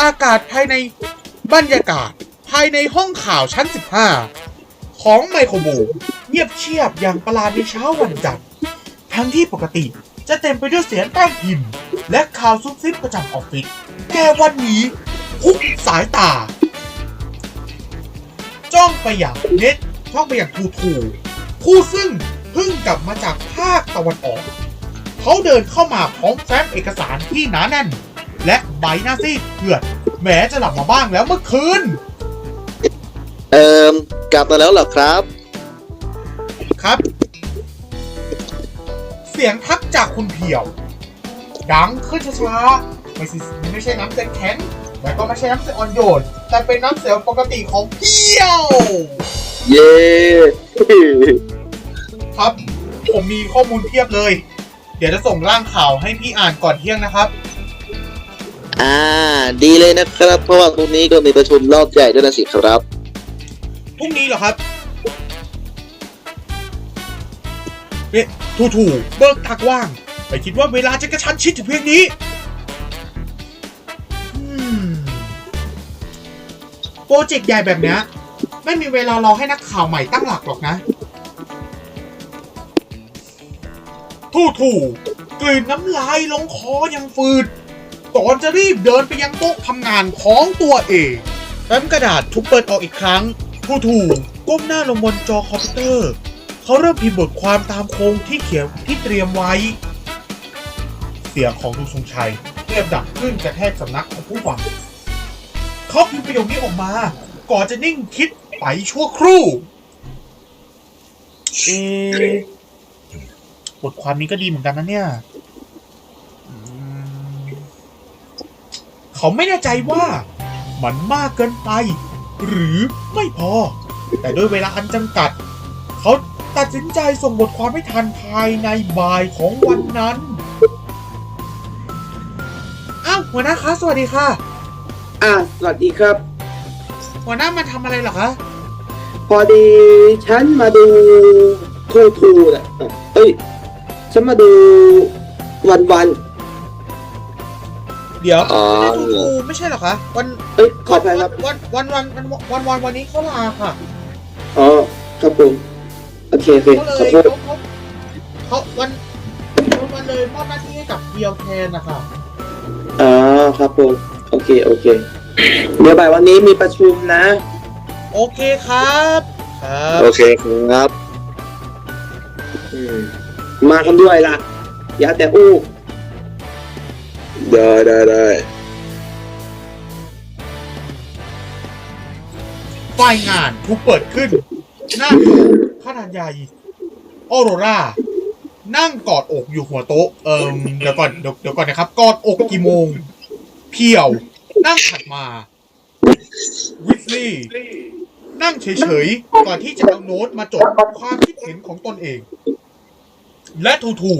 อากาศภายในบรรยากาศ ภายในห้องข่าวชั้น 15 ของไมโครโบเงียบเชียบอย่างประหลาดในเช้าวันจันทร์ทั้งที่ปกติจะเต็มไปด้วยเสียงแป้งพิมพ์ และข่าวซุบซิบประจำออฟฟิศแต่วันนี้ทุกสายตา จ้องไปอย่างเน็ตจ้องไปอย่างทูทูผู้ซึ่งเพิ่งกลับมาจากภาคตะวันออก เขาเดินเข้ามาพร้อมแฟ้มเอกสารที่หนาแน่น และใบหน้าซีดเผือดแหมจะหลับมาบ้างแล้วเมื่อคืน เอิมกลับมาแล้วเหรอครับ ครับ เสียงทักจากคุณเพียว ดังขึ้นช้าๆไม่ใช่ไม่ใช่น้ำเสียงแข็งและก็ไม่ใช่น้ำเสียงอ่อนโยน แต่เป็นน้ำเสียงปกติของเพียว เย้ ครับ ผมมีข้อมูลเพียบเลย เดี๋ยวจะส่งร่างข่าวให้พี่อ่านก่อนเที่ยงนะครับ อ่า ดีเลยนะครับ เพราะว่าตรงนี้ก็มีประชุมรอบใหญ่ด้วยนะสิครับ พรุ่งนี้เหรอครับเอ๊ะถูถูๆเบิกตักว่าง ไม่คิดว่าเวลาจะกระชั้นชิดถึงเพียงนี้อืมโปรเจกต์ใหญ่แบบเนี้ยไม่มีเวลารอให้นักข่าวใหม่ตั้งหลักหรอกนะทู่ทูกลืนน้ำลายลงคออย่างฝืด ก่อนจะรีบเดินไปยังโต๊ะทำงานของตัวเองแฟ้มกระดาษถูกเปิดออกอีกครั้งทู่ทูก้มหน้าลงบนจอคอมพิวเตอร์ เขาเริ่มพิมพ์บทความตามโครงที่เขียนที่เตรียมไว้ เสียงของลุงทรงชัยเรียบดังขึ้นกระแทกสำนักของผู้ฟังเขาพิมพ์ประโยคนี้ออกมา ก่อนจะนิ่งคิดไปชั่วครู่เอบทความนี้ก็ดีเหมือนกันนะเนี่ยอืม เขาไม่แน่ใจว่ามันมากเกินไป หรือไม่พอ แต่ด้วยเวลาอันจำกัด เขาตัดสินใจส่งบทความให้ทันภายในบ่ายของวันนั้นอ้าวหัวหน้าคะสวัสดีค่ะ อ่าสวัสดีครับ หัวหน้ามาทำอะไรเหรอคะ พอดีฉันมาดูทูทูน่ะเอ้ย ฉันมาดูวันวันเดี๋ยวอ๋อ ไม่ได้ทูทูไม่ใช่เหรอคะวันๆเอ้ยขออภัยครับ วันวันวันวันวันวันวันนี้เขาลาค่ะอ๋อ ครับผม โอเคโอเคเขาขเลอยโทษ เขาเขาเขาวันวันเลยมอบหน้าที่ให้กับเพียวแทนนะคะอ๋อ ครับผม โอเค โอเค เดี๋ยวบ่ายวันนี้มีประชุมนะ โอเคครับครับโอเคครับ อืม มากันด้วยล่ะ อย่าแต่อู้ ได้ได้ได้ฝ่ายงานถูกเปิดขึ้น หน้าโต๊ะข้าทานใหญ่ออโรรา นั่งกอดอกอยู่หัวโต๊ะ เอิมเดี๋ยวก่อนเดี๋ยวเดี๋ยวก่อนนะครับ กอดอกกี่โมง เพียว นั่งถัดมา วิสลี่ นั่งเฉยๆ ก่อนที่จะเอาโน้ตมาจดความคิดเห็นของตนเอง และทูทู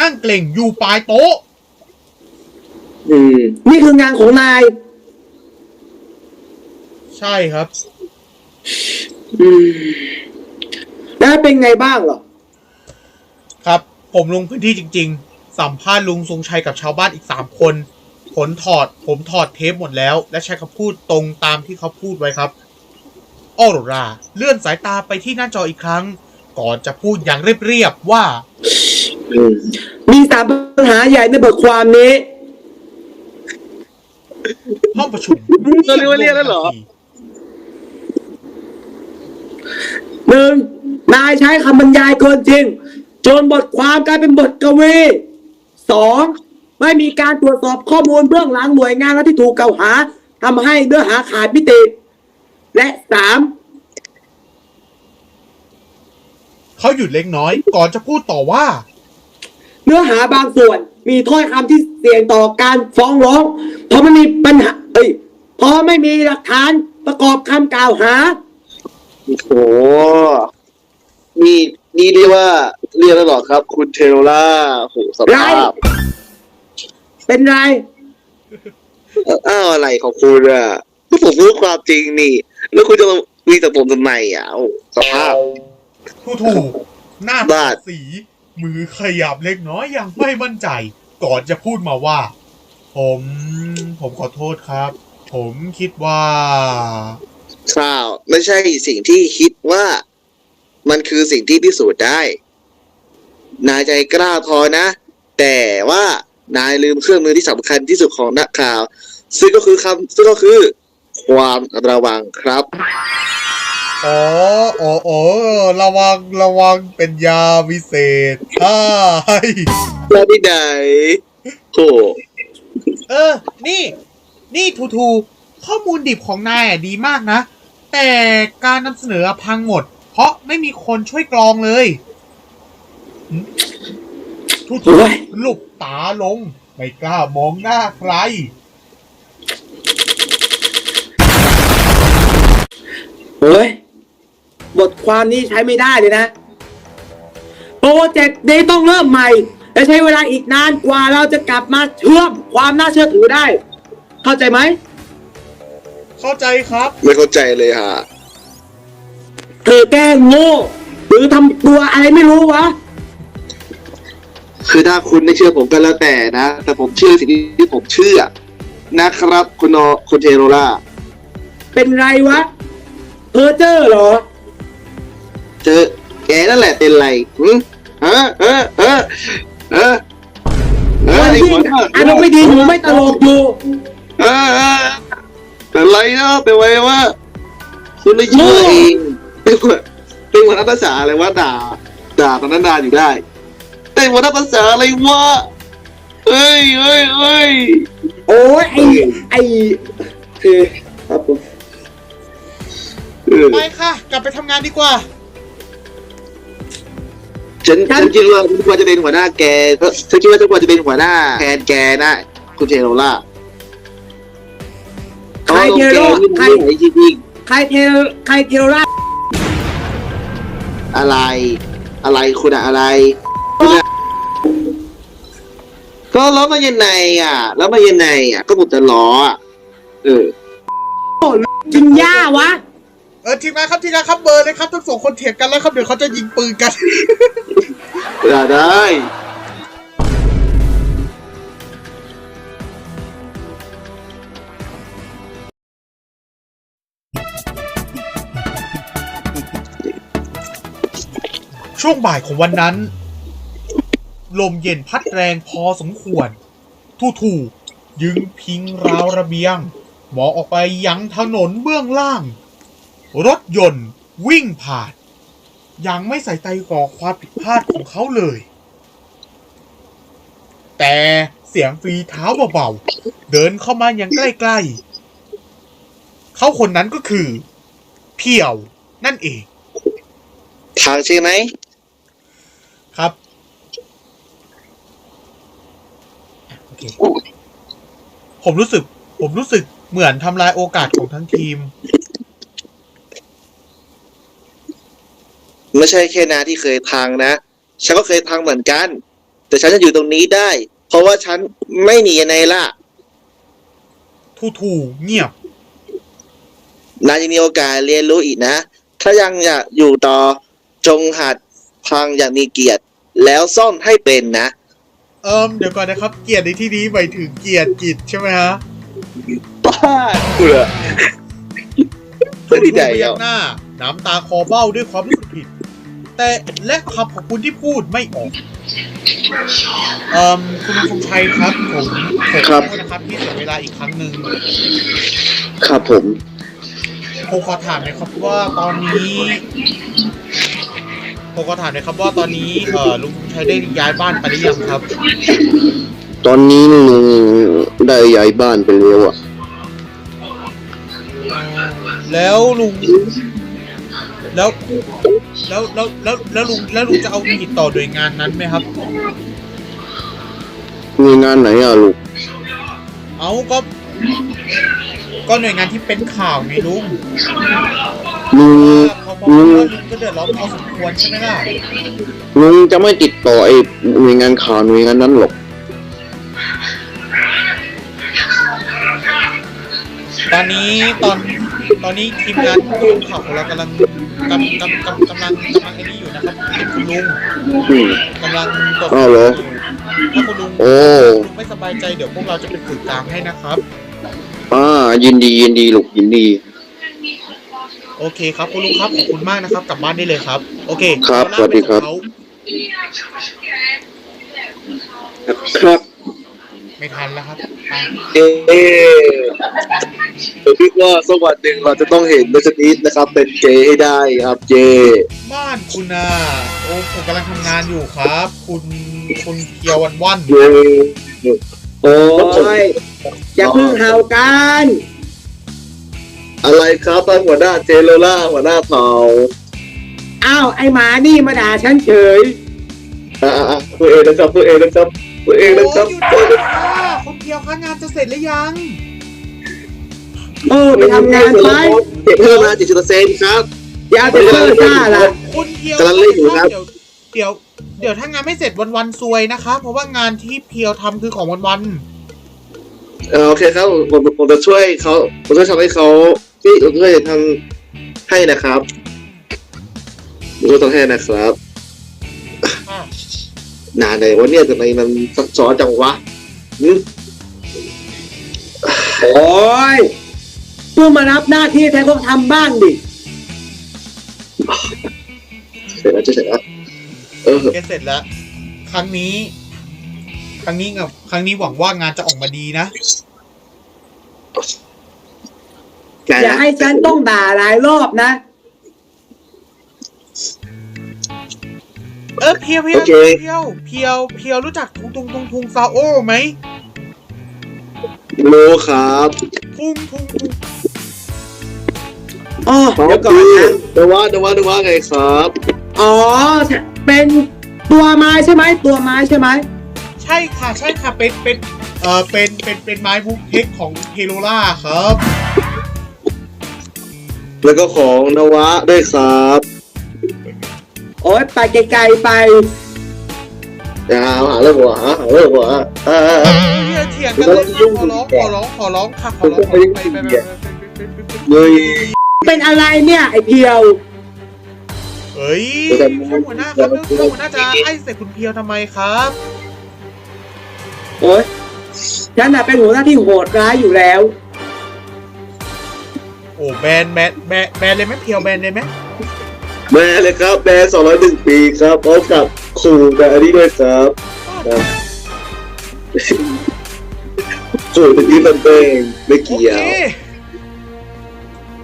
นั่งเกล่งอยู่ปลายโต๊ะ อืมนี่คืองานของนาย ใช่ครับ อืมแล้วเป็นไงบ้างเหรอ ครับ ผมลงพื้นที่จริง ๆ สัมภาษณ์ลุงทรงชัยกับชาวบ้านอีกสามคน ผลถอด ผมถอดเทปหมดแล้ว และใช้คำพูดตรงตามที่เขาพูดไว้ครับ ออโรรา เลื่อนสายตาไปที่หน้าจออีกครั้ง ก่อนจะพูดอย่างเรียบๆว่า อืมมีสามปัญหาใหญ่ในบทความนี้ ห้องประชุมเราเรียกว่าเรียกแล้วเหรอ หนึ่งนายใช้คำบรรยายเกินจริง จนบทความกลายเป็นบทกวีสองไม่มีการตรวจสอบข้อมูลเบื้องหลังหน่วยงานที่ถูกกล่าวหาทำให้เนื้อหาขาดมิติ และสามเขาหยุดเล็กน้อย ก่อนจะพูดต่อว่า เนื้อหาบางส่วน มีถ้อยคำที่เสี่ยงต่อการฟ้องร้อง เพราะไม่มีปัญหาเอ้ยเพราะไม่มีหลักฐานประกอบคำกล่าวหาโอ้นี่นี่เรียกว่าเรียกแล้วเหรอครับ คุณเทโรล่าโหสภาพเป็นไรเอ่ออ้าวอะไรของคุณอะผมพูดความจริงนี่ แล้วคุณจะมาวีแต่ผมทำไมอะโอ้สภาพทูทูหน้าบ้าสี มือขยับเล็กน้อยอย่างไม่มั่นใจ ก่อนจะพูดมาว่า ผม ผมขอโทษครับ ผมคิดว่า ข่าวไม่ใช่สิ่งที่คิดว่า มันคือสิ่งที่พิสูจน์ได้ นายใจกล้าพอนะ แต่ว่านายลืมเครื่องมือที่สำคัญที่สุดของนักข่าว ซึ่งก็คือคำซึ่งก็คือ ความระวังครับ อ๋ออ๋ออ๋อระวังระวังเป็นยาวิเศษใช่แล้วที่ไหนโถเออ นี่ นี่ทูทูข้อมูลดิบของนายอะดีมากนะ แต่การนำเสนอพังหมด เพราะไม่มีคนช่วยกรองเลยหึทูทูโอ้ยหลุบตาลง ไม่กล้ามองหน้าใครเฮ้ย บทความนี้ใช้ไม่ได้เลยนะ โปรเจกต์นี้ต้องเริ่มใหม่ และใช้เวลาอีกนานกว่าเราจะกลับมาเชื่อมความน่าเชื่อถือได้ เข้าใจไหม เข้าใจครับ ไม่เข้าใจเลยฮะเธอแกล้งโง่หรือทำตัวอะไรไม่รู้วะ คือถ้าคุณไม่เชื่อผมก็แล้วแต่นะ แต่ผมเชื่อสิ่งที่ผมเชื่อ นะครับ คุณโนคุณเทโรล่าเป็นไรวะเพอเจอร์เหรอ เจอแกนั่นแหละเป็นไรหึเออเออเออเออเออวันไอ้ที่หัวหน้าอารมณ์ไม่ดีอยู่ไม่ตลกอยู่เออเออเป็นไรเนาะเป็นไรวะคุณไม่เชื่อเองเป็นหัวเป็นหัวหน้าภาษาอะไรวะด่า ด่าตอนนั้นด่าอยู่ได้เป็นหัวหน้าภาษาอะไรวะเอ้ยเอ้ยเอ้ยโอ้ยไอไอคือครับผมเออไปค่ะ กลับไปทำงานดีกว่า ฉันฉันคิดว่าฉันควรจะเป็นหัวหน้าแกเพราะฉันคิดว่าฉันควรจะเป็นหัวหน้าแทนแกนะคุณเทโรล่าใครเทโรนี่ใครมันไม่ไหวจริงใครเทโรใครเทโรราๆอะไร อะไรคุณอะอะไรคุณอะก็แล้วมันยังไงอะ แล้วมันยังไงอะ ก็หมดแต่ล้ออะเออกินหญ้าวะ เออทีมงานครับทีมงานครับเบอร์เลยครับทั้งสองคนเถียงกันแล้วครับเดี๋ยวเขาจะยิงปืนกันได้ได้ ช่วงบ่ายของวันนั้น ลมเย็นพัดแรงพอสมควร ทูทูยึงพิงราวระเบียงมองออกไปยังถนนเบื้องล่าง รถยนต์วิ่งผ่าน ยังไม่ใส่ใจก่อความผิดพลาดของเขาเลย แต่เสียงฝีเท้าเบาๆ เดินเข้ามาอย่างใกล้ๆ เขาคนนั้นก็คือ เพียวนั่นเองทางใช่ไหม ครับ โอเค ผมรู้สึก ผมรู้สึกเหมือนทำลายโอกาสของทั้งทีม ไม่ใช่แค่นาที่เคยพังนะ ฉันก็เคยพังเหมือนกัน แต่ฉันจะอยู่ตรงนี้ได้ เพราะว่าฉันไม่หนีในล่ะ ทูทูเงียบ นายยังมีโอกาสเรียนรู้อีกนะ ถ้ายังอยากอยู่ต่อจงหัดพังอย่างมีเกียรติ แล้วซ่อมให้เป็นนะ เอิมเดี๋ยวก่อนนะครับ เกียรติในที่นี้หมายถึงเกียรติกิจใช่ไหมฮะบ้าเบื่อทูไม่ได้ทูพแล้ยัวกหน้า น้ำตาคอเบ้าด้วยความรู้สึกผิด แต่และคำของคุณที่พูดไม่ออกเอิมคุณลุงคงชัยครับผมผมขอโทษนะครับที่เสียเวลาอีกครั้งหนึ่งครับผมผมขอถามหน่อยครับว่าตอนนี้ผมขอถามหน่อยครับว่าตอนนี้เอ่อลุงคงชัยได้ย้ายบ้านไปหรือยังครับ ตอนนี้ลุงได้ย้ายบ้านไปแล้วอะ แล้วลุงแล้ว แล้วแล้วแล้วแล้วลุงแล้วลุงจะเอาผิดต่อหน่วยงานนั้นไหมครับ มีงานไหนอะลูกเอาก็ก็หน่วยงานที่เป็นข่าวไงลุงลุงว่าเขาบอกว่าลุงก็เดือดร้อนพอสมควรใช่ไหมล่ะลุงจะไม่ติดต่อไอ้หน่วยงานข่าวหน่วยงานนั้นหรอกตอนนี้ตอน ตอนนี้ทีมงานทีมข่าวของเรากำลังกำกำกำกำลังกำลังไอ้นี่อยู่นะครับคุณลุงอืม กำลังตรวจสอ้าอบวเหรอถ้าคุณลุงโอ้คุณลุงไม่สบายใจเดี๋ยวพวกเราจะเป็นสื่อกลางให้นะครับ อ่ายินดียินดีลูกยินดี โอเคครับคุณลุงครับขอบคุณมากนะครับ กลับบ้านได้เลยครับ โอเคครับเยวลากสวัสดีครับไปส่งเขา ครับ ไม่ทันแล้วครับไปเอ๊ผมคิดว่าสักวันหนึ่งเราจะต้องเห็นนัชนิดนะครับ เป็นเกย์ให้ได้ครับเจ บ้านคุณน่ะโอ้ผมกำลังทำงานอยู่ครับ คุณคุณเกียววันวันเย้โอ้ยอย่าเพิ่งเห่ากัน อะไรครับท่านหัวหน้าเจโรล่าหัวหน้าเผ่าอ้าวไอหมานี่มาด่าฉันเฉยอ่าตัวเองนะครับตัวเองนะครับ ตัวเองนะครับโอ้หยุดค่ะคุณเกียวคะงานจะเสร็จหรือยังเออไปทำงานไปเก็บเพิ่มมาจิตเปอร์เซ็นต์ครับอย่าเอาแต่เพื่อซ่าล่ะคุณเพียวกำลังเล่นอยู่ครับ เดี๋ยว เดี๋ยวเดี๋ยวถ้างานไม่เสร็จวันวันๆซวยนะคะ เพราะว่างานที่เพียวทำคือของวันวันเออโอเคครับผมผมจะช่วยเขาผมจะทำให้เขาที่ผมจะทำให้นะครับผมจะทำให้นะครับๆอะ นานเลยวันนี้ทำไมมันซับซ้อนจังวะอืมโอ้ยเพิ่งมารับหน้าที่แทนก็ทำบ้างดิเสร็จแล้วจะเสร็จแล้วเออแกเสร็จแล้ว ครั้งนี้ ครั้งนี้กับครั้งนี้หวังว่างานจะออกมาดีนะแกอย่าให้ฉันต้องด่าหลายรอบนะ เออเพียวเพียวเพียวเพียวเพียวรู้จักทุงทุงทุงทุงซาโอไหมรู้ครับทุงทุงทุงอ๋อเดี๋ยวก่อนนะเดี๋ยวว่าเดี๋ยวว่าเดี๋ยวว่าไงครับ อ๋อ เป็นตัวไม้ใช่ไหมตัวไม้ใช่ไหมใช่ค่ะใช่ค่ะเป็นเป็นเออเป็นเป็นเป็นไม้บุกเทคของเฮโรล่าครับ แล้วก็ของนวะด้วยครับ โอ๊ยไปไกลๆไปอย่าหาเรื่องหัวหาเรื่องหัวเออเถียงกันเลยขอร้องขอร้องขอร้องค่ะขอร้องไปไปไปเลยเป็นอะไรเนี่ยไอเพียวเฮ้ยท่านหัวหน้าครับท่านหัวหน้าจะให้ใส่คุณเพียวทำไมครับโอ๊ยฉันน่ะเป็นหัวหน้าที่โหดร้ายอยู่แล้ว โอ้แบนแบนแบนเลยไหมเพียวแบนเลยไหม แม่เลยครับแม่สองร้อยหนึ่งปีครับพร้อมกับขู่แต่อันนี้ด้วยครับครับขู่ตะกี้มันเองไม่โอเกี่เคยว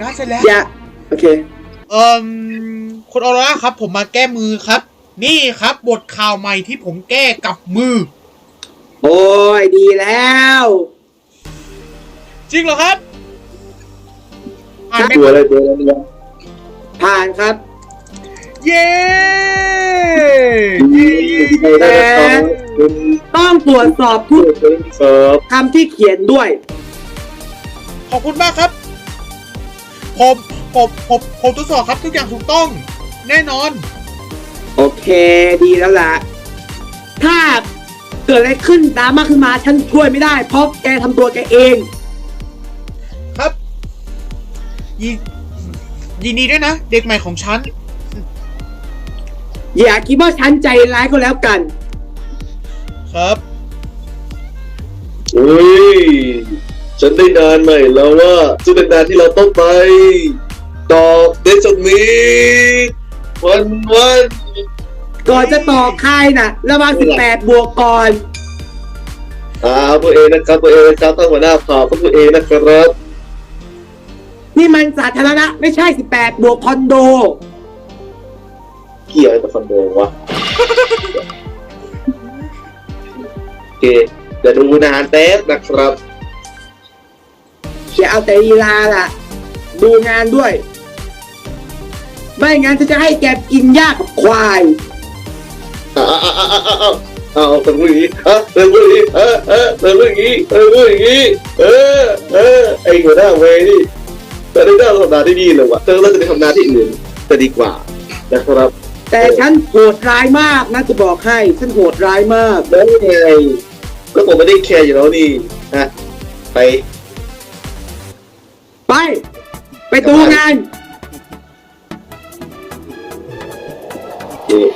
งานเสร็จแล้ว อย่าโอเค เอ่มคุณออร่าครับ ผมมาแก้มือครับ นี่ครับ บทข่าวใหม่ที่ผมแก้กับมือ โอ้ยดีแล้ว จริงเหรอครับอ่านไหมตัวอะไรตัวอะไรเนี่ยผ่านครับ เย้ไม่ได้นะครับคุณต้องตรวจสอบทุกครับคำที่เขียนด้วย ขอบคุณมากครับ ผมผมผมผมตรวจสอบครับทุกอย่างถูกต้อง แน่นอน โอเคดีแล้วล่ะ ถ้าเกิดอะไรขึ้นตามมาขึ้นมาฉันช่วยไม่ได้ เพราะแกทำตัวแกเอง ครับยินยินดีด้วยนะ เด็กใหม่ของฉัน อย่าคิดว่าฉันใจร้ายก็แล้วกัน ครับอุ้ย ฉันได้นานใหม่แล้วว่าจะเป็นนานที่เราต้องไป ต่อเดชนี้ วันวันก่อนจะต่อค่ายน่ะระวัง18 บวกก่อน อ่าตัวเองนะครับตัวเองนะครับต้องหัวหน้าเผ่าต้องตัวเองนะครับ นี่มันสาธารณะไม่ใช่ 18 บวกคอนโด เกี่ยวกับคอนโดวะโอเคเดี๋ยวดูนานแป๊บนะครับอย่าเอาแต่ลีลาล่ะ ดูงานด้วย ไม่งั้นฉันจะให้แกกินหญ้ากับควายอ้าวอ้าวอ้าวอ้าวอ้าวอ้าวเป็นผู้หญิงอะเป็นผู้หญิงเออเออเป็นผู้หญิงเป็นผู้หญิงเออเออไอ้หัวหน้าเวรนี่แต่ได้เรื่องทำงานที่ดีเลยวะเธอเราจะไปทำงานที่อื่นจะดีกว่านะครับ แต่ฉันโหดร้ายมากนะจะบอกให้ฉันโหดร้ายมากแล้วไงก็ผมไม่ได้แคร์อยู่แล้วนี่ฮะไป ไป ไปดูงานเออ